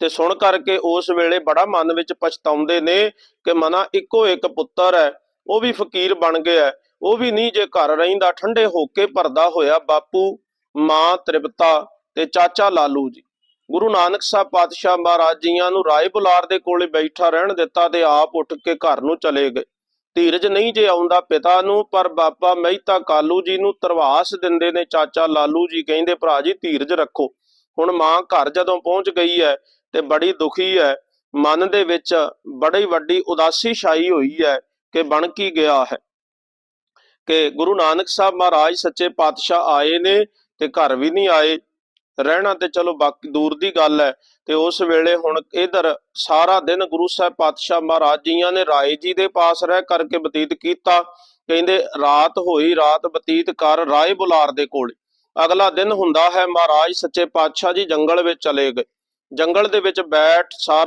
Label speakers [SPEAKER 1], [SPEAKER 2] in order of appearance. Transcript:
[SPEAKER 1] ਤੇ ਸੁਣ ਕਰਕੇ ਉਸ ਵੇਲੇ ਬੜਾ ਮਨ ਵਿੱਚ ਪਛਤਾਉਂਦੇ ਨੇ ਕਿ ਮਨਾ ਇੱਕੋ ਇੱਕ ਪੁੱਤਰ ਹੈ, ਉਹ ਵੀ ਫਕੀਰ ਬਣ ਗਿਆ ਹੈ। ਉਹ ਵੀ ਨਹੀਂ ਜੇ ਘਰ ਰਹਿੰਦਾ, ਠੰਡੇ ਹੋ ਕੇ ਭਰਦਾ ਹੋਇਆ ਬਾਪੂ, ਮਾਂ ਤ੍ਰਿਪਤਾ ਤੇ ਚਾਚਾ ਲਾਲੂ ਜੀ। ਗੁਰੂ ਨਾਨਕ ਸਾਹਿਬ ਪਾਤਸ਼ਾਹ ਮਹਾਰਾਜ ਜੀਆਂ ਨੂੰ ਰਾਏ ਬੁਲਾਰ ਦੇ ਕੋਲੇ ਬੈਠਾ ਰਹਿਣ ਦਿੱਤਾ ਤੇ ਆਪ ਉੱਠ ਕੇ ਘਰ ਨੂੰ ਚਲੇ ਗਏ। ਧੀਰਜ ਨਹੀਂ ਜੇ ਆਉਂਦਾ ਪਿਤਾ ਨੂੰ, ਪਰ ਬਾਬਾ ਮਹਿਤਾ ਕਾਲੂ ਜੀ ਨੂੰ ਤਰਵਾਸ ਦਿੰਦੇ ਨੇ ਚਾਚਾ ਲਾਲੂ ਜੀ, ਕਹਿੰਦੇ ਭਰਾ ਜੀ ਧੀਰਜ ਰੱਖੋ। ਹੁਣ ਮਾਂ ਘਰ ਜਦੋਂ ਪਹੁੰਚ ਗਈ ਹੈ ਤੇ ਬੜੀ ਦੁਖੀ ਹੈ। ਮਨ ਦੇ ਵਿੱਚ ਬੜੀ ਵੱਡੀ ਉਦਾਸੀ ਛਾਈ ਹੋਈ ਹੈ ਕਿ ਬਣ ਕੀ ਗਿਆ ਹੈ। ਕਿ ਗੁਰੂ ਨਾਨਕ ਸਾਹਿਬ ਮਹਾਰਾਜ ਸੱਚੇ ਪਾਤਸ਼ਾਹ ਆਏ ਨੇ ਤੇ ਘਰ ਵੀ ਨਹੀਂ ਆਏ। ਰਹਿਣਾ ਤੇ ਚਲੋ ਬਾਕੀ ਦੂਰ ਦੀ ਗੱਲ ਹੈ ਤੇ ਉਸ ਵੇਲੇ ਹੁਣ ਇਧਰ ਸਾਰਾ ਦਿਨ ਗੁਰੂ ਸਾਹਿਬ ਪਾਤਸ਼ਾਹ ਮਹਾਰਾਜ ਜੀਆਂ ਨੇ ਰਾਏ ਜੀ ਦੇ ਪਾਸ ਰਹਿ ਕਰਕੇ ਬਤੀਤ ਕੀਤਾ। ਕਹਿੰਦੇ ਰਾਤ ਹੋਈ, ਰਾਤ ਬਤੀਤ ਕਰ, ਰਾਏ ਬੁਲਾਰ ਦੇ ਕੋਲ। ਅਗਲਾ ਦਿਨ ਹੁੰਦਾ ਹੈ ਮਹਾਰਾਜ ਸੱਚੇ ਪਾਤਸ਼ਾਹ ਜੀ ਜੰਗਲ ਵਿੱਚ ਚਲੇ ਗਏ। ਜੰਗਲ ਦੇ ਵਿੱਚ ਬੈਠ ਸਾਰਾ